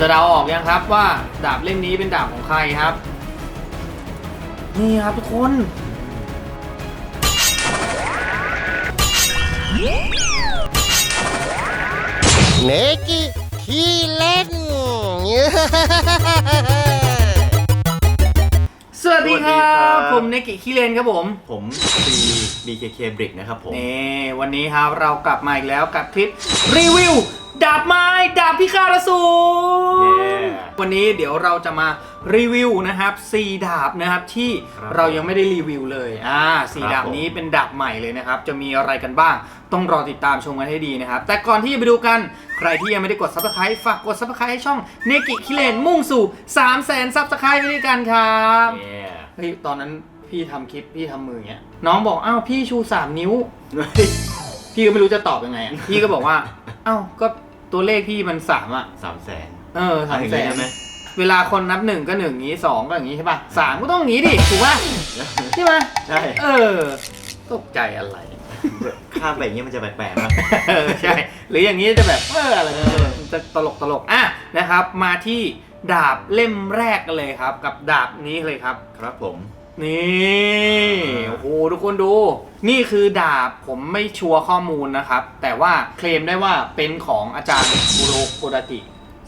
จะเดาออกยังครับว่าดาบเล่มนี้เป็นดาบของใครครับ นี่ครับทุกคนเนกิขี้เล่น สวัสดีครัสวัสดีครับบผมเนกิคิเลนครับผม ผมซี BKK Brick นะครับผม นี่วันนี้ครับเรากลับมาอีกแล้วกับคลิปรีวิว ดาบไม้ ดาบพิฆาตอสูรเย้วันนี้เดี๋ยวเราจะมารีวิวนะครับสีดาบนะครับที่ครับเรายังไม่ได้รีวิวเลยอ่าสีครับดาบนี้เป็นดาบใหม่เลยนะครับ จะมีอะไรกันบ้าง ต้องรอติดตามชมกันให้ดีนะครับ แต่ก่อนที่จะไปดูกันใครที่ยังไม่ได้กด subscribe ฝากกด subscribe ให้ช่องเนกิคิเลนมุ่งสู่3 0 0 0 0 0 subscribe ไปด้วยกันครับเย้เฮ้ยตอนนั้นพี่ทำคลิปพี่ทำมืออย่างเงี้ยน้องบอกอ้าวพี่ชู3นิ้ว พี่ก็ไม่รู้จะตอบยังไงอะพี่ก็บอกว่าเอ้าก็ ตัวเลขพี่มันสามอะ สามแสนเออสามอย่างแสนี้นใช่ไหมเวลาคนนับหนึ่งก็หนึ่งงี้สองก็อย่างงี้ใช่ป่ะสามก็ต้องอย่างงี้ดิถูกป่ะใช่ไหมใช่ เออ ตกใจอะไร ข้ามไปอย่างนี้มันจะแปลกๆนะเออใช่ หรืออย่างนี้จะแบบเอออะไรเออจะตลกตลกอะนะครับ มาที่ดาบเล่มแรกกันเลยครับ กับดาบนี้เลยครับ ครับผม นี่โอ้โหทุกคนดู นี่คือดาบผมไม่ชัวร์ข้อมูลนะครับ แต่ว่าเคลมได้ว่าเป็นของอาจารย์บุโรโกดาติ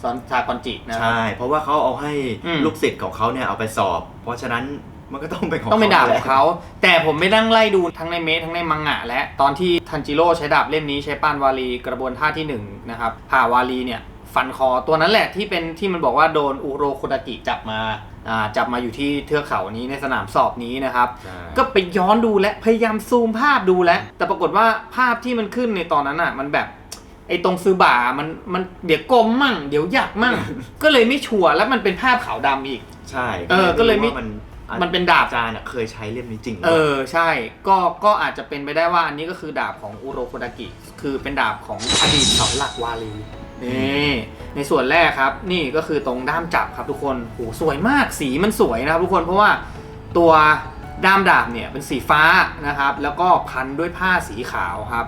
สอนชากอนจินะครับ ใช่ เพราะว่าเขาเอาให้อืม ลูกศิษย์ของเขาเนี่ยเอาไปสอบ เพราะฉะนั้นมันก็ต้องเป็นของต้องเป็นดาบของแหละเขา แต่ผมไม่นั่งไล่ดูทั้งในเมสทั้งในมังงะ และตอนที่ทันจิโร่ใช้ดาบเล่มนี้ใช้ป้านวาลีกระบวนท่าที่หนึ่งนะครับผ่าวาลีเนี่ย ฟันคอตัวนั้นแหละที่เป็นที่มันบอกว่าโดนอุโรโคดากิจับมาอ่า จับมาอยู่ที่เทือกเขานี้ในสนามสอบนี้นะครับใช่ก็ไปย้อนดูและพยายามซูมภาพดูแล้ว แต่ปรากฏว่าภาพที่มันขึ้นในตอนนั้นอะ มันแบบไอ้ตรงซื้อบ่ามันมันเดี๋ยวกลมมั่ง เดี๋ยวหยักมั่ง ก็เลยไม่ชัวร์แล้วมันเป็นภาพขาวดำอีก ใช่เออก็เลยไม่ว่ามันมันเป็นดาบอาจารย์อะเคยใช้เล่มนี้จริงหรืเอปล่าอใช่ ก็ก็อาจจะเป็นไปได้ว่าอันนี้ก็คือดาบของอุโรโคดากิ คือเป็นดาบของอดีตเสาหลักวาลี นี่ในส่วนแรกครับ นี่ก็คือตรงด้ามจับครับทุกคนโหสวยมากสีมันสวยนะครับทุกคนเพราะว่าตัวด้ามดาบเนี่ยเป็นสีฟ้านะครับ แล้วก็พันด้วยผ้าสีขาวครับ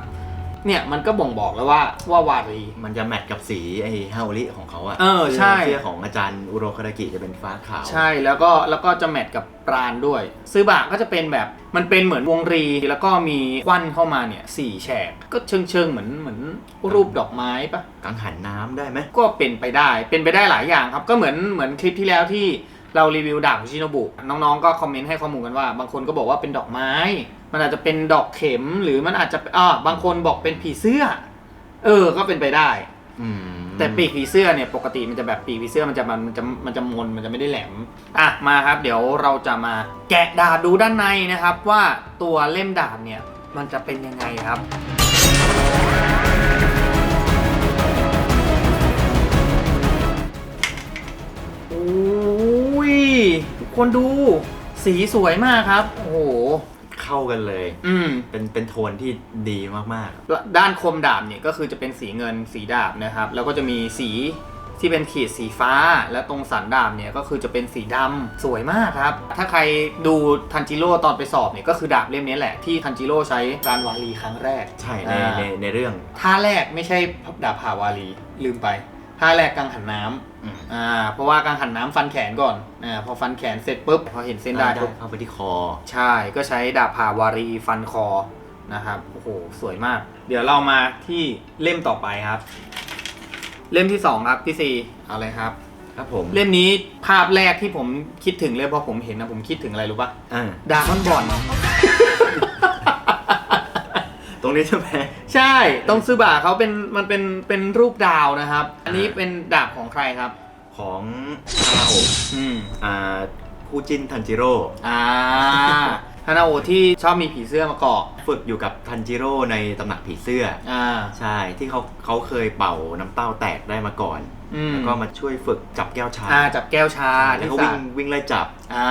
เนี่ยมันก็บ่งบอกแล้วว่าว่าวารี มันจะแมทกับสีไอ้ฮาโอริของเขาอะเออใช่ เสื้อของอาจารย์อุโรคาดากิจะเป็นฟ้าขาว ใช่แล้วก็แล้วก็จะแมทกับปราณด้วย ซื้อบะก็จะเป็นแบบมันเป็นเหมือนวงรีแล้วก็มีควันเข้ามาเนี่ยสี่แฉกก็เชิงเชิงๆเหมือนเหมือนรูปดอกไม้ปะ กังหันน้ำได้ไหม ก็เป็นไปได้ เป็นไปได้หลายอย่างครับ ก็เหมือนเหมือนคลิปที่แล้วที่เรารีวิวดาบของชิโนบุ น้องๆ ก็คอมเมนต์ให้ข้อมูลกันว่า บางคนก็บอกว่าเป็นดอกไม้ มันอาจจะเป็นดอกเข็มหรือมันอาจจะอ่าบางคนบอกเป็นผีเสื้อ เออ ก็เป็นไปได้ อืมแต่ปีกผีเสื้อเนี่ยปกติมันจะแบบปีกผีเสื้อมันจะมันมันจะมันจะมนมันจะไม่ได้แหลมอะมาครับ เดี๋ยวเราจะมาแกะดาบดูด้านในนะครับ ว่าตัวเล่มดาบเนี่ย มันจะเป็นยังไงครับโอ้ยทุกคนดูสีสวยมากครับ โอ้โห เข้ากันเลย อืม เป็นเป็นโทนที่ดีมากด้านคมดาบเนี่ยก็คือจะเป็นสีเงินสีดาบนะครับ แล้วก็จะมีสีที่เป็นขีดสีฟ้า และตรงสันดาบเนี่ยก็คือจะเป็นสีดำสวยมากครับ ถ้าใครดูทันจิโร่ตอนไปสอบเนี่ยก็คือดาบเล่มนี้แหละที่ทันจิโร่ใช้การวาลีครั้งแรก ๆ ใช่ในอ่า ในในเรื่อง ท่าแรกไม่ใช่ดาบผ่าวาลีลืมไป ท่าแรกกังหันน้ำอืมอ่า เพราะว่ากังหันน้ำฟันแขนก่อน อ่า พอฟันแขนเสร็จปุ๊บ พอเห็นเส้นได้ปุ๊บ เข้าไปที่คอ ใช่ ก็ใช้ดาบผ่าวารีฟันคอ นะครับ โอ้โห สวยมาก เดี๋ยวเรามาที่เล่มต่อไปครับ เล่มที่สองครับพี่ซีเอาเลยครับ ครับผมเล่มนี้ภาพแรกที่ผมคิดถึงเลยพอผมเห็นนะผมคิดถึงอะไรรู้ปะอ่าดากอนบอล ตรงนี้ใช่ไหมใช่ตรงซูบะเขาเป็นมันเป็นเป็นรูปดาวนะครับ อันนี้เป็นดาบของใครครับ ของฮานาโอะอืมอ่าคู่จิ้นทันจิโร่อ่าฮานาโอะที่ชอบมีผีเสื้อมาเกาะฝึกอยู่กับทันจิโร่ในตำหนักผีเสื้อ อ่า ใช่ที่เขาเขาเคยเป่าน้ำเต้าแตกได้มาก่อนอืม แล้วก็มาช่วยฝึกจับแก้วชาอ่าจับแก้วชาแล้วที่ก็สาวิ่งวิ่งไล่จับ อ่า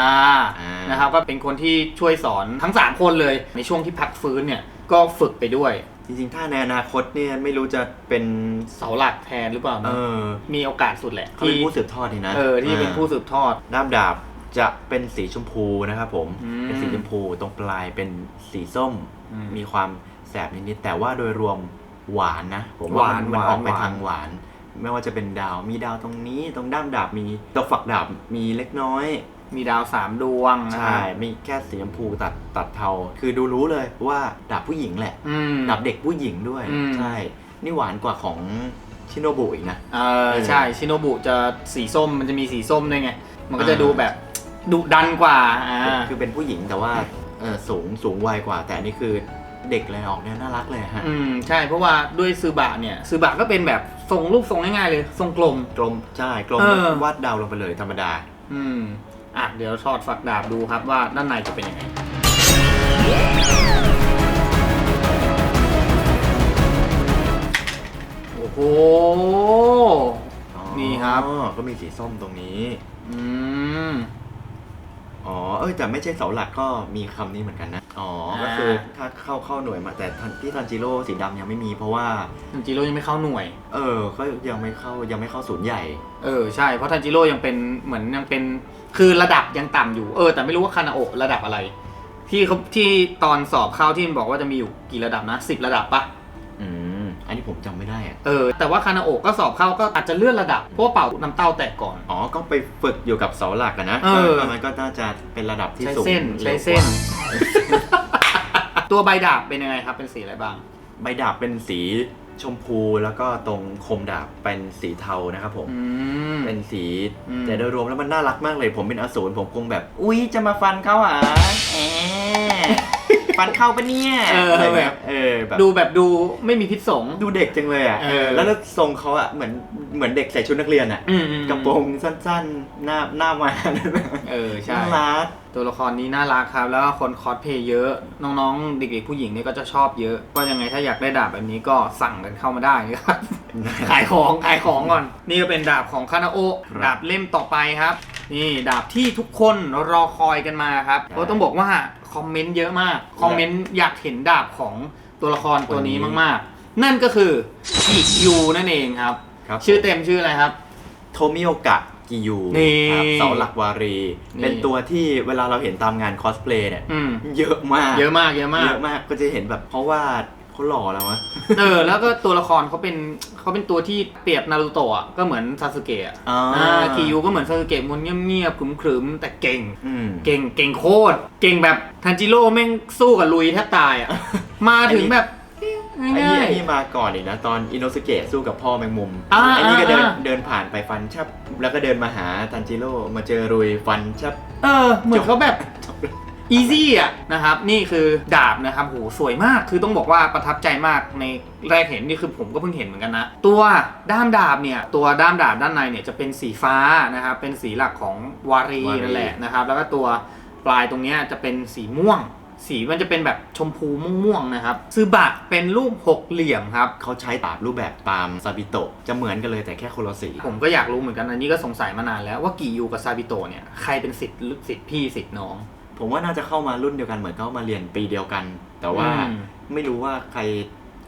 อ่าน นะครับก็เป็นคนที่ช่วยสอนทั้ง 3 คนเลยในช่วงที่พักฟื้นเนี่ย ก็ฝึกไปด้วย จริงๆ ถ้าในอนาคตเนี่ยไม่รู้จะเป็นเสาหลักแทนหรือเปล่าเอนะอมีโอกาสสุดแหละเขาเป็นผู้สืบทอดนี่นะเออที่เป็นผู้สืบทอด ด้ามดาบจะเป็นสีชมพูนะครับผม อืมเป็นสีชมพูตรงปลายเป็นสีส้ม อืมมีความแสบนิดๆแต่ว่าโดยรวมหวานนะผมหว่าวานมันมันออกไปหวาน ทางหวาน ไม่ว่าจะเป็นดาวมีดาวตรงนี้ตรงด้ามดาบมีตัวฝักดาบมีเล็กน้อย มีดาวสามดวงนะคใช่รับมีแค่สีชมพูตัดตัดเทา คือดูรู้เลยว่าดาบผู้หญิงแหละ อืม ดาบเด็กผู้หญิงด้วย อืม ใช่ นี่หวานกว่าของชิโนบุอีกนะ เออใช่ชิโนบุจะสีส้มมันจะมีสีส้มด้วยไง มันก็จะดูแบบดุดันกว่าอ่าคือเป็นผู้หญิงแต่ว่าเออสูงสูงวัยกว่า แต่อันนี่คือเด็กเลยออกเนี่ยน่ารักเลยฮะ อืมใช่เพราะว่าด้วยซือบะเนี่ยซือบะก็เป็นแบบทรงรูปทรงง่ายๆเลย ทรงกลม กลมใช่กลมเออ วาดดาวลงไปเลยธรรมดา อืม อะเดี๋ยวถอดฝักดาบดูครับว่าด้านในจะเป็นยังไงโอ้โห นี่ครับ อ๋อก็มีสีส้มตรงนี้ อืม อ๋อ เอ้ยแต่ไม่ใช่เสาหลักก็มีคำนี้เหมือนกันนะ อ๋อ ก็คือถ้าเข้าเข้าหน่วยมาแต่ทันที่ทันจิโร่สีดำยังไม่มีเพราะว่า ทันจิโร่ยังไม่เข้าหน่วย เออก็ยังไม่เข้ายังไม่เข้าศูนย์ใหญ่ เออใช่เพราะทันจิโร่ยังเป็นเหมือนยังเป็น คือระดับยังต่ำอยู่เออ แต่ไม่รู้ว่าคานาโอะระดับอะไร ที่เขาที่ตอนสอบเข้าที่มันบอกว่าจะมีอยู่กี่ระดับนะสิบระดับปะอืมอันนี้ผมจำไม่ได้อะเออแต่ว่าคานาโอะก็สอบเข้าก็อาจจะเลื่อนระดับเพราะว่าเป่าน้ำเต้าแตกก่อน อ๋อ ก็ไปฝึกอยู่กับเสาหลักอะนะเออ ก็มันก็น่าจะเป็นระดับที่ใช้สูงเส้นร็ใช้วกว่าเส้นตัวใบดาบเป็นยังไงครับเป็นสีอะไรบ้างใบดาบเป็นสี ชมพูแล้วก็ตรงคมดาบเป็นสีเทานะครับผม อืม เป็นสีอืม แต่โดยรวมแล้วมันน่ารักมากเลย ผมเป็นอสูรผมคงแบบ อุ้ยจะมาฟันเขาอะแอะ ฟันเข้าปะเนี่ยเอออะไรแบบ เออแบบดูแบบดูไม่มีพิษสงดูเด็กจังเลยอะเออ แล้วทรงเขาอะเหมือนเหมือนเด็กใส่ชุดนักเรียนอะอืมอืมกระโปรงสั้นๆ หน้าหน้ามาเออใช่ น่ารัก ตัวละครนี้น่ารักครับ แล้วก็คนคอสเพลย์เยอะ น้องๆ เด็กๆ ผู้หญิงเนี่ยก็จะชอบเยอะ ก็ยังไงถ้าอยากได้ดาบแบบนี้ก็สั่งกันเข้ามาได้นะครับ ขายของขายของก่อน นี่ก็เป็นดาบของคานาโอะครับดาบเล่มต่อไปครับ นี่ดาบที่ทุกคนรอคอยกันมาครับใช่ก็ต้องบอกว่า คอมเมนต์เยอะมาก คอมเมนต์อยากเห็นดาบของตัวละครตัวนี้คนนี้มากๆ นั่นก็คือกิยูนั่นเองครับ ครับ ชื่อเต็มชื่ออะไรครับ โทมิโอกะกิยูนี่ครับเสาหลักวารี นี่ เป็นตัวที่เวลาเราเห็นตามงานคอสเพลย์เนี่ย อืมเยอะมาก เยอะมากเยอะมาก เยอะมากก็จะเห็นแบบเพราะว่า เขาหล่อแล้ววะเออแล้วก็ตัวละครเขาเป็นเขาเป็นตัวที่เปรียบนารูโตะอะก็เหมือนซาสึเกะอะอ่า อ่าคิยูก็เหมือนซาสึเกะมันเงียบๆขรึมๆแต่เก่ง อืม เก่งเก่งโคตร เก่งแบบทันจิโร่แม่งสู้กับลุยแทบตายอะ มาถึงแบบไอ้นี่ง่ายไอ้นี่มาก่อนอีกนะตอนอินโนสเกะสู้กับพ่อแมงมุมอ่าไอ้นี่ก็เดินอ่า เดินผ่านไปฟันชับแล้วก็เดินมาหาทันจิโร่มาเจอรุยฟันชับ ๆเออ เหมือนเขาแบบ อีซี่อะนะครับนี่คือดาบนะครับโหสวยมากคือต้องบอกว่าประทับใจมากในแรกเห็นนี่คือผมก็เพิ่งเห็นเหมือนกันนะ ตัวด้ามดาบเนี่ยตัวด้ามดาบด้านในเนี่ยจะเป็นสีฟ้านะครับเป็นสีหลักของวารีวารีนั่นแหละนะครับแล้วก็ตัวปลายตรงเนี้ยจะเป็นสีม่วง สีมันจะเป็นแบบชมพูม่วงๆนะครับซึบะเป็นรูปหกเหลี่ยมครับเขาใช้ตาบรูปแบบตามซาบิโตะจะเหมือนกันเลยแต่แค่คนละสีผมก็อยากรู้เหมือนกันอันนี้ก็สงสัยมานานแล้วว่ากิยูกับซาบิโตะเนี่ยใครเป็นสิทธิ์ลึกสิทธิ์พี่สิทธิ์น้อง ผมว่าน่าจะเข้ามารุ่นเดียวกันเหมือนเข้ามาเรียนปีเดียวกัน แต่ว่าอืม ไม่รู้ว่าใคร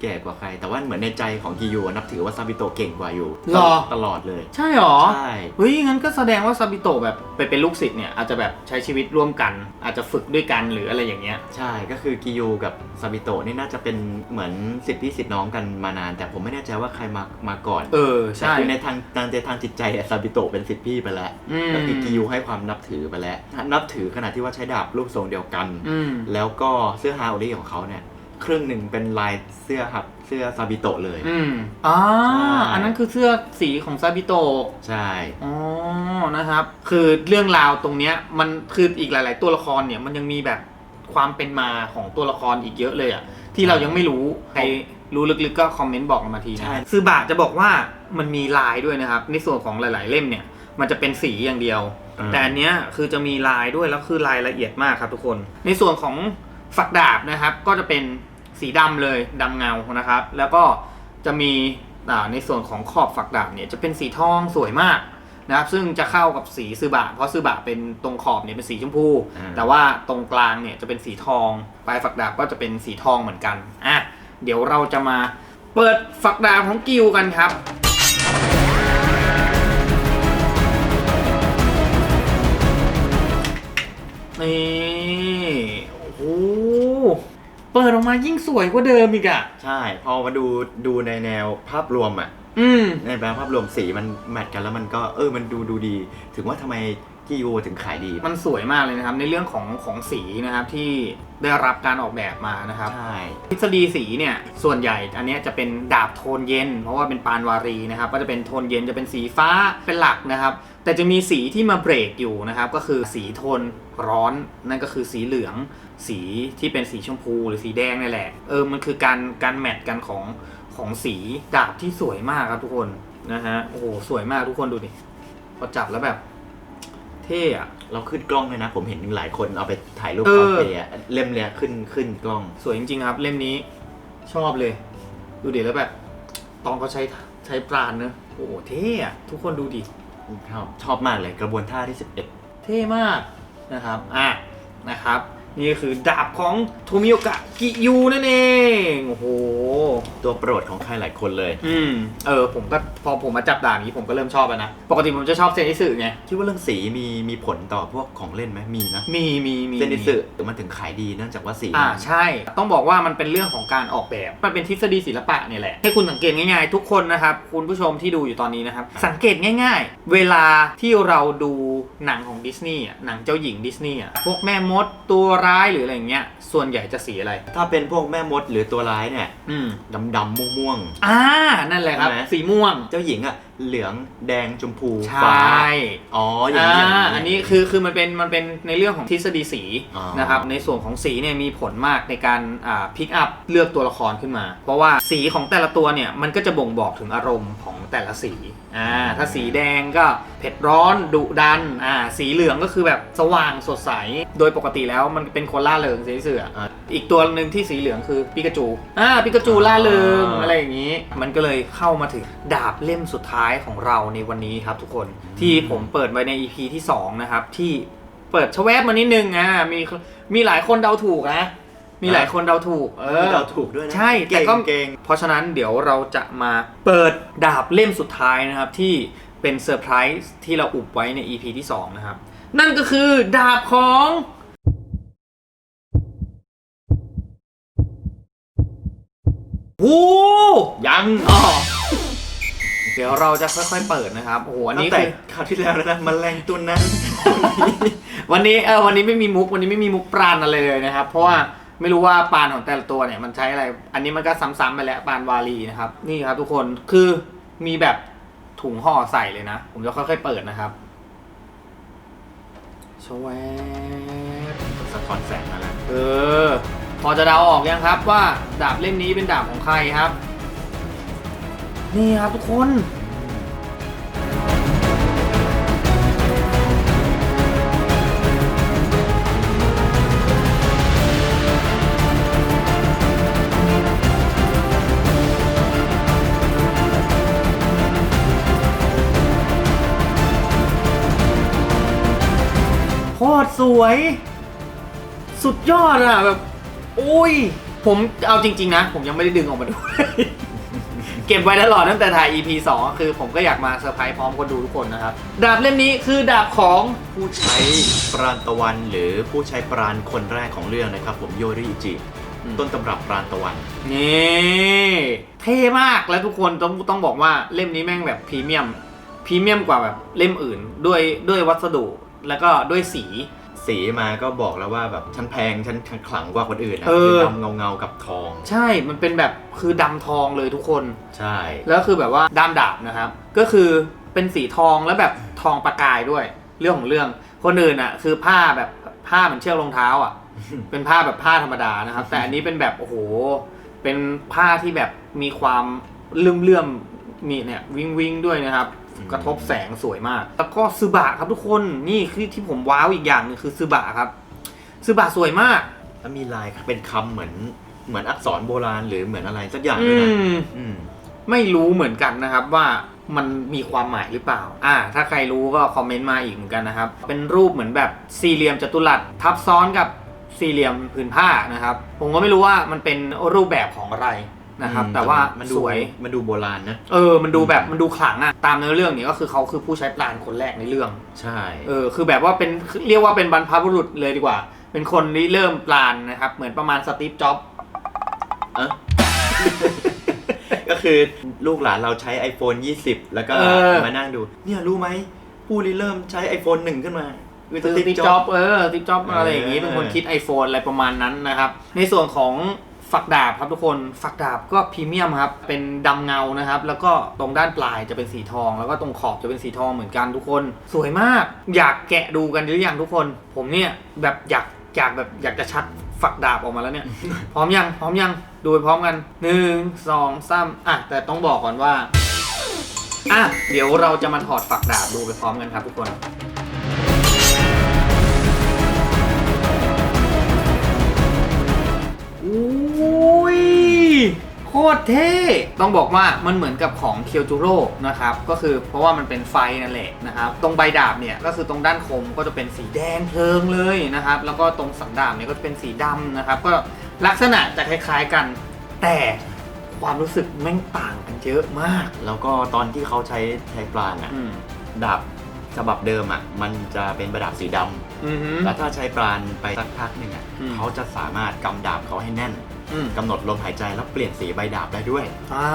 แก่กว่าใคร แต่ว่าเหมือนในใจของกิยูนับถือว่าซาบิโตะเก่งกว่าอยู่หรอ ตลอดเลย ใช่หรอใช่ เฮ้ยงั้นก็แสดงว่าซาบิโตะแบบไปเป็นลูกศิษย์เนี่ยอาจจะแบบใช้ชีวิตร่วมกัน อาจจะฝึกด้วยกันหรืออะไรอย่างเงี้ย ใช่ก็คือกิยูกับซาบิโตะนี่น่าจะเป็นเหมือนสิทธิพี่สิทธิน้องกันมานาน แต่ผมไม่แน่ใจว่าใครมามาก่อนเออแต่ใช่ คือในทางทางใจทางจิตใจอะซาบิโตะเป็นสิทธิพี่ไปแล้วอืม ก็คือกิยูให้ความนับถือไปแล้ว นับถือขนาดที่ว่าใช้ดาบรูปทรงเดียวกัน อืม แล้วก็เสื้อฮาโอริของเขาเนี่ย ครึ่งหนึ่งเป็นลายเสื้อฮับ เสื้อซาบิโตะเลย อืมอ่าใช่ อันนั้นคือเสื้อสีของซาบิโตะ ใช่ อ๋อ นะครับ คือเรื่องราวตรงเนี้ยมันคืออีกหลาย ๆ ตัวละครเนี่ยมันยังมีแบบความเป็นมาของตัวละครอีกเยอะเลยอะที่เรายังไม่รู้ ใครรู้ลึก ๆ ก็คอมเมนต์บอกกันมาทีนะใช่ซือบะจะบอกว่ามันมีลายด้วยนะครับ ในส่วนของหลาย ๆ เล่มเนี่ย มันจะเป็นสีอย่างเดียว แต่อันเนี้ยคือจะมีลายด้วยแล้วคือลายละเอียดมากครับทุกคน ในส่วนของ ฝักดาบนะครับ ก็จะเป็นสีดำเลยดำเงานะครับ แล้วก็จะมีอ่าในส่วนของขอบฝักดาบเนี่ยจะเป็นสีทองสวยมากนะครับซึ่งจะเข้ากับสีซือบะเพราะซือบะเป็นตรงขอบเนี่ยเป็นสีชมพูอ่าแต่ว่าตรงกลางเนี่ยจะเป็นสีทอง ปลายฝักดาบก็จะเป็นสีทองเหมือนกันอะเดี๋ยวเราจะมาเปิดฝักดาบของกิวกันครับนี่โอ้โห เปิดออกมายิ่งสวยกว่าเดิมอีกอะ ใช่ พอมาดูดูในแนวภาพรวมอะ อืม ในแบบภาพรวมสีมันแมทกันแล้วมันก็เออมันดูดูดี ถึงว่าทำไมกีโอถึงขายดี มันสวยมากเลยนะครับ ในเรื่องของของสีนะครับที่ได้รับการออกแบบมานะครับ ใช่ ทฤษฎีสีเนี่ยส่วนใหญ่อันเนี้ยจะเป็นดาบโทนเย็น เพราะว่าเป็นปานวารีนะครับก็จะเป็นโทนเย็นจะเป็นสีฟ้าเป็นหลักนะครับ แต่จะมีสีที่มาเบรกอยู่นะครับ ก็คือสีโทนร้อนนั่นก็คือสีเหลือง สีที่เป็นสีชมพูหรือสีแดงนี่แหละเออมันคือการการแมทกันของ ของสีดาบที่สวยมากครับทุกคนนะฮะโอ้โหสวยมากทุกคนดูดิพอจับแล้วแบบ เท่อะ เราขึ้นกล้องเลยนะ ผมเห็นหลายคนเอาไปถ่ายรูปเอคออสเพลย์อะเล่มเนี้ยขึ้นขึ้นกล้อง สวยจริงๆครับ เล่มนี้ชอบเลย ดูดิแล้วแบบ ตอนเขาใช้ใช้ปราณเนอะโอ้โหเท่อะทุกคนดูดิ ชอบชอบมากเลยกระบวนท่าที่เท่มากนะครับ อะ นะครับ นี่ก็คือดาบของโทมิโอกะกิยูนั่นเอง โอ้โห11ตัวโปรดของใครหลายคนเลย อืม เออ ผมก็พอผมมาจับดาบนี้ผมก็เริ่มชอบแล้วนะ ปกติผมจะชอบเซนิสึไง คิดว่าเรื่องสีมีมีผลต่อพวกของเล่นไหมมีนะ มีมีมีเซนิสึมันถึงขายดีเนื่องจากว่าสีอ่ามันใช่ ต้องบอกว่ามันเป็นเรื่องของการออกแบบ มันเป็นทฤษฎีศิลปะเนี่ยแหละ ให้คุณสังเกตง่ายๆ ทุกคนนะครับ คุณผู้ชมที่ดูอยู่ตอนนี้นะครับ สังเกตง่าย ๆ เวลาที่เราดูหนังของดิสนีย์อะหนังเจ้าหญิงดิสนีย์อะพวกแม่มดตัวร้ายหรืออะไรอย่างเงี้ย ส่วนใหญ่จะสีอะไร ถ้าเป็นพวกแม่มดหรือตัวร้ายเนี่ยอืมดำดำม่วงม่วง อ่า นั่นแหละครับ ใช่ไหม สีม่วง ๆเจ้าหญิงอะเหลืองแดงชมพูใชฟ้า่อ๋ออย่างอ่านี้อย่างนี้อันนี้คือคือมันเป็นมันเป็นในเรื่องของทฤษฎีสีอ๋อ นะครับในส่วนของสีเนี่ยมีผลมากในการอ่าพิกอัพเลือกตัวละครขึ้นมา เพราะว่าสีของแต่ละตัวเนี่ยมันก็จะบ่งบอกถึงอารมณ์ของแต่ละสีอ่าถ้าสีแดงก็เผ็ดร้อนดุดันอ่าสีเหลืองก็คือแบบสว่างสดใส โดยปกติแล้วมันเป็นคนล่าเริงสีเสือ อ่า อีกตัวหนึ่งที่สีเหลืองคือปิกาจู อ่าปิกาจูล่าเริงอะไรอย่างนี้ มันก็เลยเข้ามาถึงดาบเล่มสุดท้ายของเราในวันนี้ครับทุกคนที่ผมเปิดไว้ใน EP ที่ 2 นะครับ ที่เปิดชะแวบมานิดนึงอะมีมีหลายคนเดาถูกนะ มีหลายคนเดาถูก เออที่เราถูกด้วยนะใช่แต่เก่งก็เก่งเพราะฉะนั้นเดี๋ยวเราจะมาเปิดดาบเล่มสุดท้ายนะครับ ที่เป็นเซอร์ไพรส์ที่เราอุบไว้ใน EP ที่ 2 นะครับ นั่นก็คือดาบของโอ้ยังอ๋อ เดี๋ยวเราจะค่อยๆเปิดนะครับโอ้โหอันตั้นี้งแต่คือ คราวที่แล้วแล้วนะมันแรงตุนนะวันนี้เออวันนี้ไม่มีมุกวันนี้ไม่มีมุกปราณอะไรเลยนะครับ เพราะว่าไม่รู้ว่าปานของแต่ละตัวเนี่ยมันใช้อะไร อันนี้มันก็ซ้ำๆไปแล้วปานวาลีนะครับ นี่ครับ ทุกคนคือมีแบบถุงห่อใส่เลยนะ ผมจะค่อยๆเปิดนะครับชวบสะท้อนแสงมาแล้วเออ พอจะเดาออกยังครับว่าดาบเล่มนี้เป็นดาบของใครครับ นี่ครับทุกคนโคตรสวย สุดยอดอะแบบโอ้ย ผมเอาจริง ๆ นะ ผมยังไม่ได้ดึงออกมาดู เก็บไว้ตลอดตั้งแต่ถ่าย EP 2 คือผมก็อยากมาเซอร์ไพรส์พร้อมคนดูทุกคนนะครับ ดาบเล่มนี้คือดาบของผู้ใช้ปราณตะวัน หรือผู้ใช้ปราณคนแรกของเรื่องนะครับ ผมโยริอิจิอืมต้นตำรับปราณตะวัน นี่เท่มากแล้วทุกคนต้องต้องบอกว่าเล่มนี้แม่งแบบพรีเมียมพรีเมียมกว่าแบบเล่มอื่นด้วยด้วยวัสดุแล้วก็ด้วยสี สีมาก็บอกแล้วว่าแบบฉันแพงฉันขลังกว่าคนอื่นนะเออ คือดำเงาเงาๆกับทอง ใช่ มันเป็นแบบคือดำทองเลยทุกคน ใช่ แล้วคือแบบว่าด้ามดาบนะครับ ก็คือเป็นสีทองแล้วแบบทองประกายด้วย เรื่องของเรื่องคนอื่นอะ คือผ้าแบบผ้าเหมือนเชือกรองเท้าอะ เป็นผ้าแบบผ้าธรรมดานะครับ แต่อันนี้เป็นแบบโอ้โห เป็นผ้าที่แบบมีความเลื่อมเลื่อมๆมีเนี่ยวิงวิงด้วยนะครับ กระทบแสงสวยมาก แล้วก็ซึบะครับทุกคนนี่คือที่ผมว้าวอีกอย่างหนึงคือซึบะครับซึบะสวยมากแล้วมีลายเป็นคำเหมือนเหมือนอักษรโบราณหรือเหมือนอะไรสักอย่างอืด้วยนะมอืมไม่รู้เหมือนกันนะครับว่ามันมีความหมายหรือเปล่า อ่า ถ้าใครรู้ก็คอมเมนต์มาอีกเหมือนกันนะครับ เป็นรูปเหมือนแบบสี่เหลี่ยมจัตุรัสทับซ้อนกับสี่เหลี่ยมผืนผ้านะครับ ผมก็ไม่รู้ว่ามันเป็นรูปแบบของอะไร นะครับอืมแต่ว่ามันดูสวย มันดูโบราณนะ เออ มันดูแบบมันดูขลังอะตามเนื้อเรื่องเนี่ยก็คือเขาคือผู้ใช้ปราณคนแรกในเรื่อง ใช่ เออ คือแบบว่าเป็นเรียกว่าเป็นบรรพบุรุษเลยดีกว่า เป็นคนที่เริ่มปราณนะครับ เหมือนประมาณสตีฟจ็อบส์เอะก็คือคือลูกหลานเราใช้ iPhone 20 แล้วก็เออมานั่งดู เนี่ยรู้ไหมผู้ริเริ่มใช้ iPhone 1 ขึ้นมาคือคือสติตีดฟจ็จ็ออบบเออติดจ็อบเออออะไรอย่างงี้เป็นคนคิด iPhone อะไรประมาณนั้นนะครับ ในส่วนของ ฝักดาบครับทุกคนฝักดาบก็พรีเมียมครับ เป็นดำเงานะครับ แล้วก็ตรงด้านปลายจะเป็นสีทอง แล้วก็ตรงขอบจะเป็นสีทองเหมือนกันทุกคน สวยมาก อยากแกะดูกันหรือยังทุกคน ผมเนี่ยแบบอยากอยากแบบอยากจะชัดฝักดาบออกมาแล้วเนี่ย พร้อมยังพร้อมยังดูไปพร้อมกันหนึ่งสองสามอะแต่ต้องบอกก่อนว่าอะเดี๋ยวเราจะมาถอดฝักดาบดูไปพร้อมกันครับทุกคน โคตรเท่ ต้องบอกว่ามันเหมือนกับของเคียวจูโร่นะครับ ก็คือเพราะว่ามันเป็นไฟนั่นแหละนะครับ ตรงใบดาบเนี่ยก็คือตรงด้านคมก็จะเป็นสีแดงเพลิงเลยนะครับ แล้วก็ตรงสันดาบเนี่ยก็จะเป็นสีดำนะครับ ก็ลักษณะจะคล้าย ๆกัน แต่ความรู้สึกแม่งต่างกันเยอะมาก แล้วก็ตอนที่เขาใช้ใช้ปลานอะอืมดาบฉบับเดิมอะมันจะเป็นประดับสีดำอือหือ แล้วถ้าใช้ปลานไปสักพักหนึ่งอะอืม เขาจะสามารถกำดาบเขาให้แน่น อืม กำหนดลมหายใจแล้วเปลี่ยนสีใบดาบได้ด้วย อ่า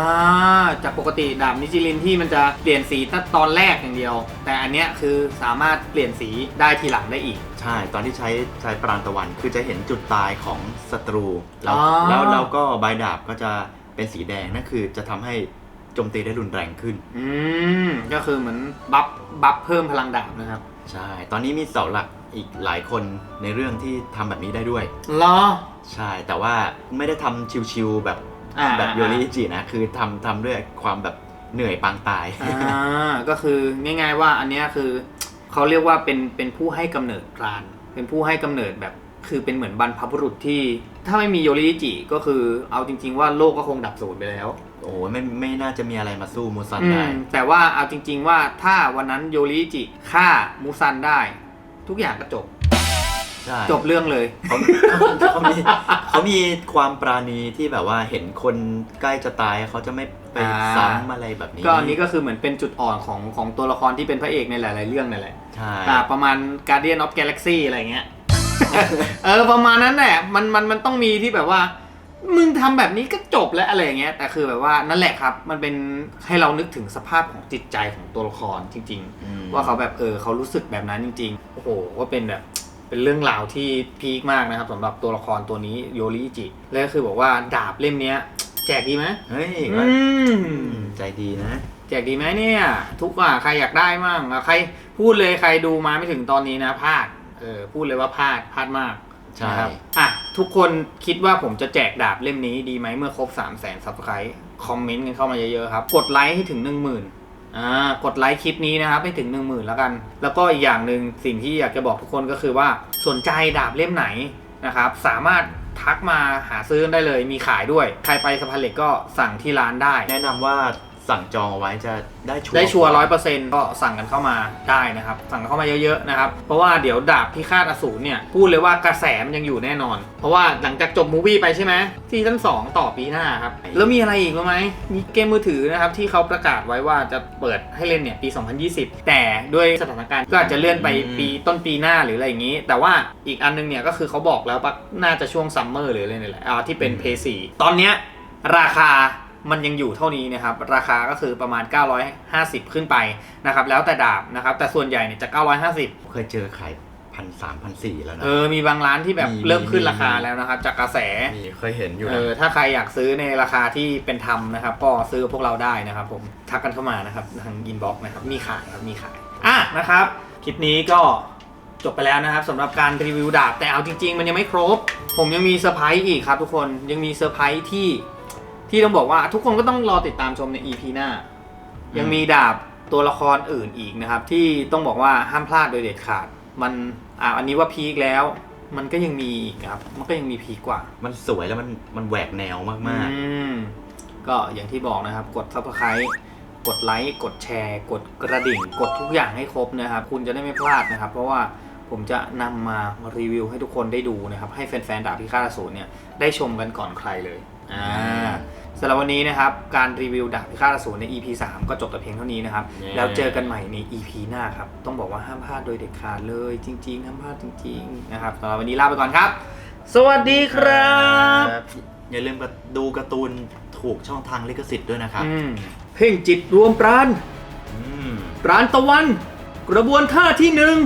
จากปกติดาบนิจิลินที่มันจะเปลี่ยนสีตั้งตอนแรกอย่างเดียว แต่อันเนี้ยคือสามารถเปลี่ยนสีได้ทีหลังได้อีก ใช่ตอนที่ใช้ใช้ปรานตะวันคือจะเห็นจุดตายของศัตรูแล้วอ๋อ แล้วแล้วก็ใบดาบก็จะเป็นสีแดงนั่นคือจะทำให้โจมตีได้รุนแรงขึ้น อืม ก็คือเหมือนบัฟบัฟเพิ่มพลังดาบนะครับใช่ ตอนนี้มีเสาหลักอีกหลายคนในเรื่องที่ทำแบบนี้ได้ด้วย เหรอ ใช่แต่ว่าไม่ได้ทำชิวๆแบบอ่าแบบโยริอิจินะ คือทำทำด้วยความแบบเหนื่อยปางตาย อ่าก็คือง่ายๆว่าอันเนี้ยคือเขาเรียกว่าเป็นเป็นผู้ให้กำเนิดกราน เป็นผู้ให้กำเนิดแบบคือเป็นเหมือนบรรพบุรุษที่ ถ้าไม่มีโยริอิจิก็คือเอาจริง ๆ ว่าโลกก็คงดับสูญไปแล้ว โอ้ยไม่ไม่น่าจะมีอะไรมาสู้มูซันอืได้มแต่ว่าเอาจริง ๆ ว่าถ้าวันนั้นโยริอิจิฆ่ามูซันได้ ทุกอย่างก็จบ ใช่จบเรื่องเลย เขาเขามีเขามีความปราณีที่แบบว่าเห็นคนใกล้จะตายเขาจะไม่ไปอ่า ซ้ำอะไรแบบนี้ก็อันนี้ก็คือเหมือนเป็นจุดอ่อนของของตัวละครที่เป็นพระเอกในหลาย ๆ เรื่องนั่นแหละใช่ อ่าประมาณ Guardian of Galaxy อะไรเงี้ย เออประมาณนั้นแหละมันมันมันต้องมีที่แบบว่า มึงทำแบบนี้ก็จบแล้วอะไรอย่างเงี้ยแต่คือแบบว่านั่นแหละครับ มันเป็นให้เรานึกถึงสภาพของจิตใจของตัวละครจริง อืม ๆ ว่าเขาแบบเออเขารู้สึกแบบนั้นจริง ๆ โอ้โหก็เป็นแบบ เป็นเรื่องราวที่พีคมากนะครับสำหรับตัวละครตัวนี้โยริอิจิแล้วก็คือบอกว่าดาบเล่มเนี้ย แจกดีไหมเฮ้ยอืก็มใจดีนะ แจกดีไหมเนี่ย ทุกอะใครอยากได้มั่งอะใครพูดเลยใครดูมาไม่ถึงตอนนี้นะพลาดเออพูดเลยว่าพลาดพลาดมากใช่ นะครับอะทุกคนคิดว่าผมจะแจกดาบเล่มนี้ดีไหมเมื่อครบ 3 0 0 0 0 0ซับสไครต์คอมเมนต์กันเข้ามาเยอะๆครับ กดไลค์ให้ถึง 1 0,000 อ่ากดไลค์คลิปนี้นะครับให้ถึง 1 0,000แล้วกัน แล้วก็อีกอย่างหนึ่งสิ่งที่อยากจะบอกทุกคนก็คือว่าสนใจดาบเล่มไหนนะครับสามารถทักมาหาซื้อได้เลยมีขายด้วย ใครไปสะพานเหล็กก็สั่งที่ร้านได้ แนะนำว่า สั่งจองเอาไว้จะได้ชัวร์ได้ชัวร์ร้อยเปอร์เซ็นต์ก็สั่งกันเข้ามาได้นะครับ สั่งกันเข้ามาเยอะๆนะครับ เพราะว่าเดี๋ยวดาบพิฆาตอสูรเนี่ย พูดเลยว่ากระแสมันยังอยู่แน่นอน เพราะว่าหลังจากจบมูวี่ไปใช่ไหมซีซั่นสองต่อปีหน้าครับ แล้วมีอะไรอีกรู้ไหมมีเกมมือถือนะครับที่เขาประกาศไว้ว่าจะเปิดให้เล่นเนี่ยปี 2020 แต่ด้วยสถานการณ์ก็อาจจะเลื่อนไปปีต้นปีหน้าหรืออะไรอย่างนี้ แต่ว่าอีกอันนึงเนี่ยก็คือเขาบอกแล้วว่าน่าจะช่วงซัมเมอร์หรืออะไรนี่แหละอ่าที่เป็นเพย์สี่ตอนเนี้ยราคา มันยังอยู่เท่านี้นะครับ ราคาก็คือประมาณ 950 ขึ้นไปนะครับ แล้วแต่ดาบนะครับ แต่ส่วนใหญ่เนี่ยจะ 950 เคยเจอขายพันสามพันสี่แล้วนะ เออ มีบางร้านที่แบบมีเริ่มขึ้นมี ราคาแล้วนะครับ จากกระแส มีเคยเห็นอยู่เอนะ อ ถ้าใครอยากซื้อในราคาที่เป็นธรรมนะครับ ก็ซื้อกับพวกเราได้นะครับ ผม ทักกันเข้ามานะครับ ทางอินบ็อกซ์นะครับ มีขายครับ มีขาย อะนะครับ คลิปนี้ก็จบไปแล้วนะครับสำหรับการรีวิวดาบ แต่เอาจริง ๆ มันยังไม่ครบ ผมยังมีเซอร์ไพรส์อีกครับทุกคน ยังมีเซอร์ไพรส์ที่ ที่ต้องบอกว่าทุกคนก็ต้องรอติดตามชมใน EP หน้า ยังมีดาบตัวละครอื่นอีกนะครับ ที่ต้องบอกว่าห้ามพลาดโดยเด็ดขาด มันอ่าอันนี้ว่าพีคแล้ว มันก็ยังมีอีกครับ มันก็ยังมีพีคกว่า มันสวยแล้วมันมันแหวกแนวมากอืมก็อย่างที่บอกนะครับ กด subscribe กดไลค์กดแชร์ กดกระดิ่ง กดทุกอย่างให้ครบนะครับ คุณจะได้ไม่พลาดนะครับ เพราะว่าผมจะนำมารีวิวให้ทุกคนได้ดูนะครับ ให้แฟนๆดาบพิฆาตอสูรเนี่ยได้ชมกันก่อนใครเลย อ่า สำหรับวันนี้นะครับ การรีวิวดาบพิฆาตอสูรใน EP 3 ก็จบแต่เพียงเท่านี้นะครับๆแล้วเจอกันใหม่ใน EP หน้าครับ ต้องบอกว่าห้ามพลาดโดยเด็ดขาดเลย จริงๆ ห้ามพลาดจริงๆนะครับสำหรับวันนี้ลาไปก่อนครับ สวัสดีครับ อย่าลืมดูการ์ตูนถูกช่องทางลิขสิทธิ์ด้วยนะครับอืมเพ่งจิตรวมปราณอืม ปราณตะวัน กระบวนท่าที่หนึ่ง